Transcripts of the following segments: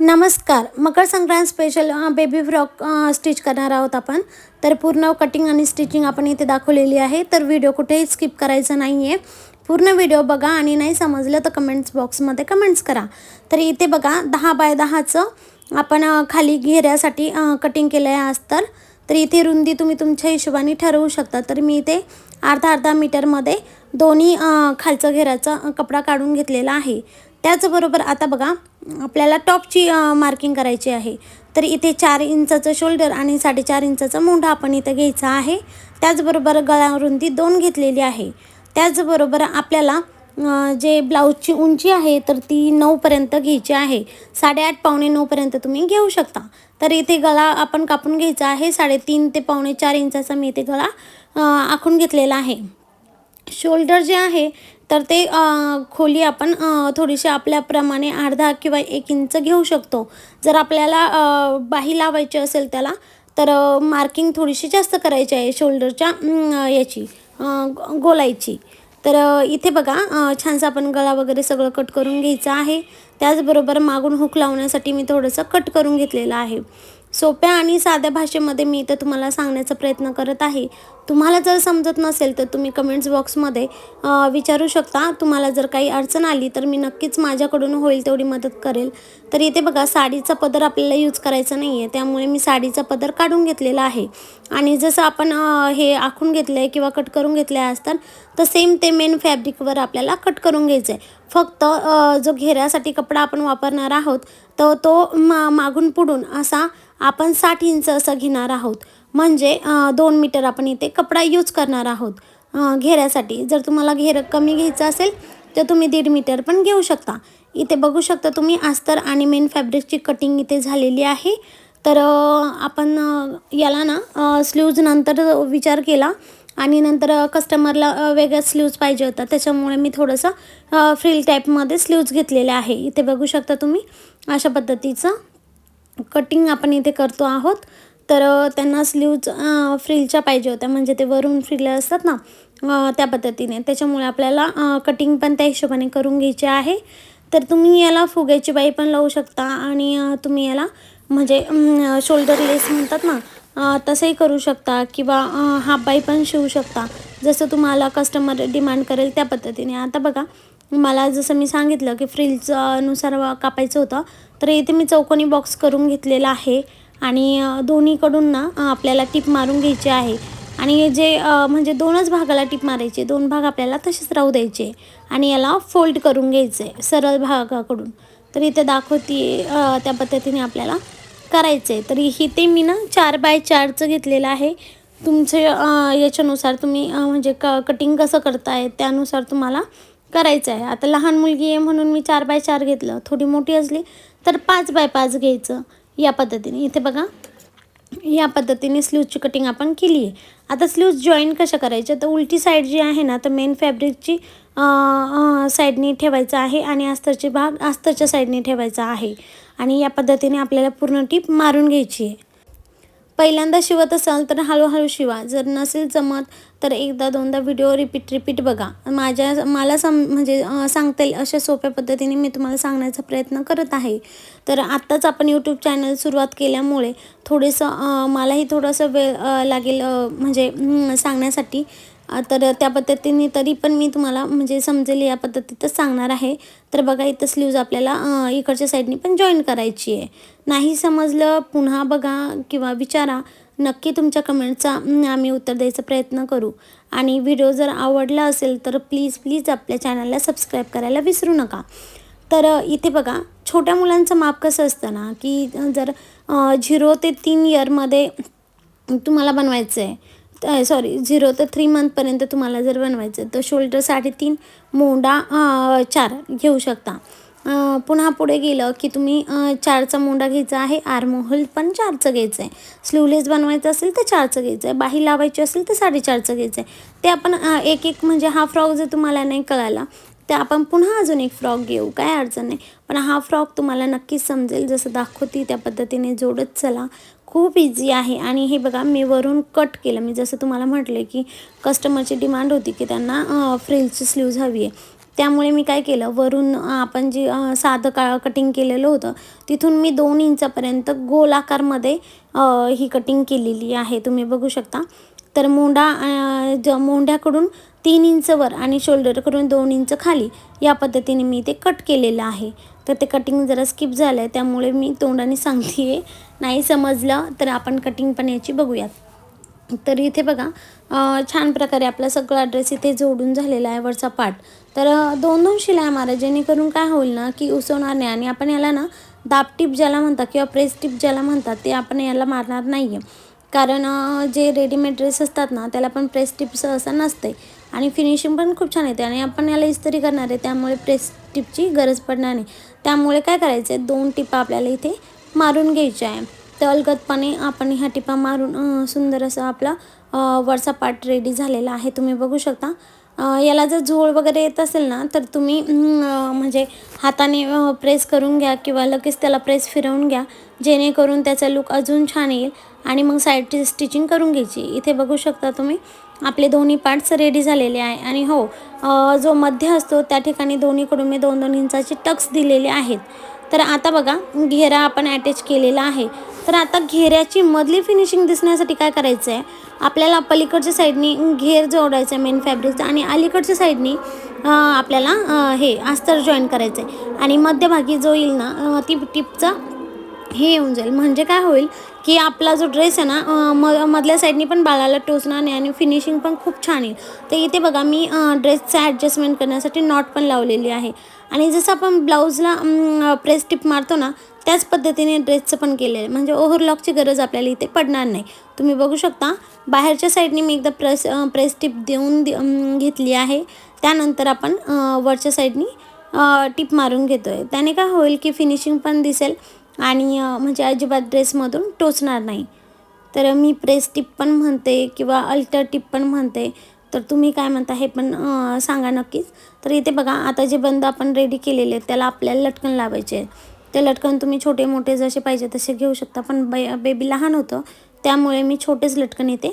नमस्कार Makar Sankrant special baby frock stitch करणार आहोत आपण. तर पूर्ण कटिंग आणि स्टिचिंग आपण इथे दाखवलेली आहे. तर व्हिडिओ कुठेही स्किप करायचा नाही आहे पूर्ण व्हिडिओ बघा आणि नाही समजलं तर कमेंट्स बॉक्समध्ये कमेंट्स करा. तर इथे बघा दहा बाय दहाचं आपण खाली घेऱ्यासाठी कटिंग केलं आहे अस्तर तर. इथे रुंदी तुम्ही तुमच्या हिशोबाने ठरवू शकता. तर मी इथे अर्धा अर्धा मीटरमध्ये दोन्ही खालचं घेऱ्याचा कपडा काढून घेतलेला आहे. त्याचबरोबर आता बघा आपल्याला टॉपची मार्किंग करायची आहे. तर इथे चार इंचाचं शोल्डर आणि साडेचार इंचाचा मोंढा आपण इथं घ्यायचा आहे. त्याचबरोबर गळारुंदी दोन घेतलेली आहे. त्याचबरोबर आपल्याला जे ब्लाऊजची उंची आहे तर ती नऊपर्यंत घ्यायची आहे. साडेआठ पावणे नऊपर्यंत तुम्ही घेऊ शकता. तर इथे गळा आपण कापून घ्यायचा आहे. साडेतीन ते पावणे चार इंचाचा मी इथे गळा आखून घेतलेला आहे. शोल्डर जे आहे तर ते खोली आपण थोडीशी आपल्याप्रमाणे अर्धा किंवा एक इंच घेऊ शकतो. जर आपल्याला बाही लावायची असेल त्याला तर मार्किंग थोडीशी जास्त करायची आहे शोल्डरच्या याची गोलायची तर इथे बघा छानसा आपण गळा वगैरे सगळं कट करून घ्यायचं आहे. त्याचबरोबर मागून हुक लावण्यासाठी मी थोडंसं कट करून घेतलेलं आहे. सोप्या आणि साध्या भाषेमध्ये मी इथं तुम्हाला सांगण्याचा प्रयत्न करत आहे. तुम्हाला जर समजत नसेल तर तुम्ही कमेंट्स बॉक्समध्ये विचारू शकता. तुम्हाला जर काही अडचण आली तर मी नक्कीच माझ्याकडून होईल तेवढी मदत करेल. तर इथे बघा साडीचा पदर आपल्याला यूज करायचा नाही आहे त्यामुळे मी साडीचा पदर काढून घेतलेला आहे. आणि जसं आपण हे आखून घेतलं आहे किंवा कट करून घेतले असतात तर सेम ते मेन फॅब्रिकवर आपल्याला कट करून घ्यायचं आहे फक्त जो घेऱ्यासाठी कपडा आपण वापरणार आहोत तर तो मा मागून पुढून असा आपण साठ इंच असं घेणार आहोत. म्हणजे दोन मीटर आपण इथे कपडा यूज करणार आहोत. घेऱ्यासाठी. जर तुम्हाला घेरं कमी घ्यायचं असेल तर तुम्ही दीड मीटर पण घेऊ शकता. इथे बघू शकता तुम्ही अस्तर आणि मेन फॅब्रिकची कटिंग इथे झालेली आहे. तर आपण याला ना स्लीव्ज नंतर विचार केला आणि नंतर कस्टमरला वेगळा स्लीव्ज पाहिजे होता त्याच्यामुळे मी थोडंसं फ्रील टाईपमध्ये स्लीव्ज घेतलेले आहे. इथे बघू शकता तुम्ही अशा पद्धतीचं. कटिंग आपण इथे करतो आहोत. तर त्यांना स्लीव्ज फ्रिलच्या पाहिजे होत्या. म्हणजे ते वरून फ्रिल असतात ना त्या पद्धतीने. त्याच्यामुळे आपल्याला कटिंग पण त्या हिशोबाने करून घ्यायची आहे. तर तुम्ही याला फुग्याची बाई पण लावू शकता आणि तुम्ही याला म्हणजे शोल्डर लेस म्हणतात ना तसंही करू शकता किंवा हाफ बाई पण शिवू शकता. जसं तुम्हाला कस्टमर डिमांड करेल त्या पद्धतीने. आता बघा मला जसं मी सांगितलं की फ्रिलच्यानुसार कापायचं होतं तर इथे मी चौकोनी बॉक्स करून घेतलेला आहे आणि दोन्हीकडून ना आपल्याला टिप मारून घ्यायची आहे. आणि जे म्हणजे दोनच भागाला टिप मारायचे दोन भाग आपल्याला तसेच राहू द्यायचे आणि याला फोल्ड करून घ्यायचे सरळ भागाकडून. तर इथे दाखवते त्या पद्धतीने आपल्याला करायचं आहे तर इथे मी ना चार बाय चारचं घेतलेलं आहे. तुमचे याच्यानुसार तुम्ही म्हणजे क कटिंग कसं करताय त्यानुसार तुम्हाला करायचं आहे. आता लहान मुलगी आहे म्हणून मी चार बाय चार घेतलं. थोडी मोठी असली तर पाच बाय पाच घ्यायचं या पद्धतीने. इथे बघा या पद्धतीने स्लीवची कटिंग आपण केली आहे. आता स्लीव्ज जॉईन कशा करायच्या तर उलटी साईड जी आहे ना तर मेन फॅब्रिकची साईडनी ठेवायचं आहे आणि अस्तरचे भाग अस्तरच्या साईडने ठेवायचा आहे. आणि या पद्धतीने आपल्याला पूर्ण टीप मारून घ्यायची आहे. पहिल्यांदा शिवत असाल तर हळूहळू शिवा. जर नसेल जमत तर एकदा दोनदा व्हिडिओ रिपीट रिपीट बघा. माझ्या मला सम म्हणजे सांगता येईल अशा सोप्या पद्धतीने मी तुम्हाला सांगण्याचा प्रयत्न करत आहे. तर आत्ताच आपण यूट्यूब चॅनल सुरुवात केल्यामुळे थोडंसं मलाही थोडंसं वेळ लागेल म्हणजे सांगण्यासाठी. तर त्या पद्धतीने तरी पण मी तुम्हाला म्हणजे समजेल या पद्धतीतच सांगणार आहे. तर बघा इथं स्लीव्ज आपल्याला इकडच्या साईडनी पण जॉईन करायची आहे. नाही समजलं पुन्हा बघा किंवा विचारा. नक्की तुमच्या कमेंटचा आम्ही उत्तर द्यायचा प्रयत्न करू. आणि व्हिडिओ जर आवडला असेल तर प्लीज प्लीज आपल्या चॅनलला सबस्क्राईब करायला विसरू नका. तर इथे बघा छोट्या मुलांचं माप कसं असतं ना की जर झिरो ते तीन इयरमध्ये तुम्हाला बनवायचं आहे सॉरी झिरो तर थ्री मंथपर्यंत तुम्हाला जर बनवायचं तर शोल्डर साडेतीन मोंडा चार घेऊ शकता. पुन्हा पुढे गेलं की तुम्ही चारचा मोंडा घ्यायचा आहे आर्महोल पण चारचं घ्यायचं आहे. स्लीवलेस बनवायचं असेल तर चारचं घ्यायचं आहे बाही लावायची असेल तर साडेचारचं घ्यायचं आहे. ते आपण एक एक म्हणजे हा फ्रॉक जर तुम्हाला नाही कळाला तर आपण पुन्हा अजून एक फ्रॉक घेऊ काय अडचण नाही. पण हा फ्रॉक तुम्हाला नक्कीच समजेल जसं दाखवते त्या पद्धतीने जोडत चला. खूप इझी आहे. आणि हे बघा मी वरून कट केलं. मी जसं तुम्हाला म्हटलं की कस्टमरची डिमांड होती की त्यांना फ्रिलची स्लीव्ज हवी आहे. त्यामुळे मी काय केलं वरून आपण जे साधं का कटिंग केलेलं होतं तिथून मी दोन इंचापर्यंत गोल आकारमध्ये ही कटिंग केलेली आहे. तुम्ही बघू शकता. तर मोंडा ज मोंढ्याकडून तीन इंचवर आणि शोल्डरकडून दोन इंच खाली या पद्धतीने मी ते कट केलेलं आहे. तर ते कटिंग जरा स्किप झालं आहे त्यामुळे मी तोंडाने सांगते आहे नाही समजलं तर आपण कटिंग पण याची बघूयात. तर इथे बघा छान प्रकारे आपला सगळा ड्रेस इथे जोडून झालेला आहे वरचा पार्ट तर दोन दोन शिलाया मारा जेणेकरून काय होईल ना की उसवणार नाही. आणि आपण याला ना दाब टिप ज्याला म्हणतात किंवा प्रेस टिप ज्याला म्हणतात ते आपण याला मारणार नाही आहे कारण जे रेडीमेड ड्रेस असतात ना त्याला पण प्रेस टिप्स सहसा नसते आणि फिनिशिंग पण खूप छान येते. आणि आपण याला इस्त्री करणार आहे त्यामुळे प्रेस टिपची गरज पडणार नाही. त्यामुळे काय करायचं आहे दोन टिपा आपल्याला इथे मारून घ्यायच्या आहे. तर अलगदपणे आपण ह्या टिपा मारून सुंदर असं आपला वरचा पार्ट रेडी झालेला आहे. तुम्ही बघू शकता. याला जर झोळ वगैरे येत असेल ना तर तुम्ही म्हणजे हाताने प्रेस करून घ्या किंवा लगेच त्याला प्रेस फिरवून घ्या. जेणेकरून त्याचा लुक अजून छान येईल आणि मग साईडची स्टिचिंग करून घ्यायची. इथे बघू शकता तुम्ही आपले दोन्ही पार्ट्स रेडी झालेले आहे. आणि हो जो मध्य असतो त्या ठिकाणी दोन्हीकडून मी दोन दोन इंचाचे टक्स दिलेले आहेत. तर आता बघा घेरा आपण अटॅच केलेला आहे. तर आता घेऱ्याची मधली फिनिशिंग दिसण्यासाठी काय करायचं आहे आपल्याला पलीकडच्या साईडनी घेर जोडायचं आहे मेन फॅब्रिकचा आणि अलीकडच्या साईडनी आपल्याला हे अस्तर जॉईन करायचं आहे आणि मध्यभागी जो येईल ना ती टिपचा हे येऊन जाईल. म्हणजे काय होईल? की आपला जो ड्रेस आहे ना म मधल्या साईडनी पण बाळाला टोचणार नाही आणि फिनिशिंग पण खूप छान येईल. तर इथे बघा मी ड्रेसचं ॲडजस्टमेंट करण्यासाठी नॉट पण लावलेली आहे. आणि जसं आपण ब्लाऊजला प्रेस टिप मारतो ना त्याच पद्धतीने ड्रेसचं पण केलेलं आहे. म्हणजे ओव्हरलॉकची गरज आपल्याला इथे पडणार नाही. तुम्ही बघू शकता बाहेरच्या साईडने मी एकदा प्रेस प्रेस टिप देऊन घेतली आहे. त्यानंतर आपण वरच्या साईडनी टिप मारून घेतो आहे त्याने काय होईल की फिनिशिंग पण दिसेल. आणि म्हणजे अजिबात ड्रेसमधून टोचणार नाही. तर मी प्रेस टिप पण म्हणते किंवा अल्टर टिप पण म्हणते. तर तुम्ही काय म्हणता हे पण सांगा नक्कीच. तर इथे बघा आता जे बंद आपण रेडी केलेले त्याला आपल्याला लटकन लावायचे ते लटकन तुम्ही छोटे मोठे जसे पाहिजे तसे घेऊ शकता पण बे बेबी लहान होतं त्यामुळे मी छोटेच लटकन इथे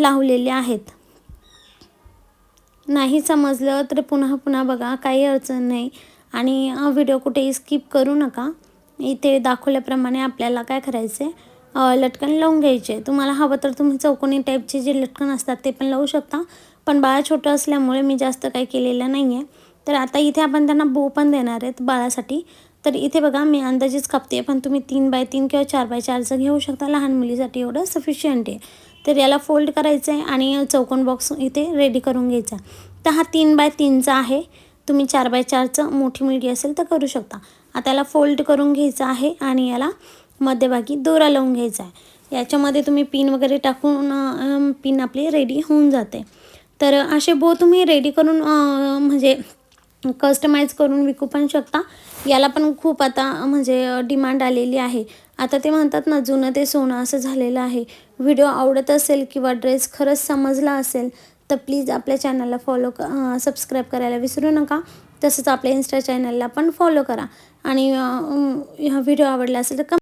लावलेले आहेत. नाही समजलं तर पुन्हा पुन्हा बघा काही अडचण नाही. आणि व्हिडिओ कुठेही स्किप करू नका. इथे दाखवल्याप्रमाणे आपल्याला काय करायचं आहे लटकन लावून घ्यायचे तुम्हाला हवं तर तुम्ही चौकोनी टाईपचे जे लटकन असतात ते पण लावू शकता. पण बाळा छोटं असल्यामुळे मी जास्त काही केलेलं नाही आहे तर आता इथे आपण त्यांना बो पण देणार आहेत बाळासाठी. तर इथे बघा मी अंदाजेच कापते पण तुम्ही तीन बाय तीन किंवा चार बाय चारचं घेऊ शकता. लहान मुलीसाठी एवढं सफिशियंट आहे. तर याला फोल्ड करायचं आहे आणि चौकोन बॉक्स इथे रेडी करून घ्यायचा. तर हा तीन बाय तीनचा आहे. तुम्ही चार बाय चारचं मोठी मुलगी असेल तर करू शकता. आता याला फोल्ड करून घ्यायचं आहे आणि याला मध्यभागी दोरा लावून घ्यायचा आहे. याच्यामध्ये तुम्ही पिन वगैरे टाकून पिन आपली रेडी होऊन जाते. तर असे बो तुम्ही रेडी करून म्हणजे कस्टमाइज करून विकू पण शकता. याला पण खूप आता म्हणजे डिमांड आलेली आहे. आता ते म्हणतात ना जुनं ते सोनं असं झालेलं आहे. व्हिडिओ आवडत असेल किंवा ड्रेस खरंच समजला असेल तर प्लीज आपल्या चॅनलला फॉलो क सबस्क्राईब करायला विसरू नका. तसंच आपल्या इन्स्टा चॅनलला पण फॉलो करा. आणि हा व्हिडिओ आवडला असेल तर कम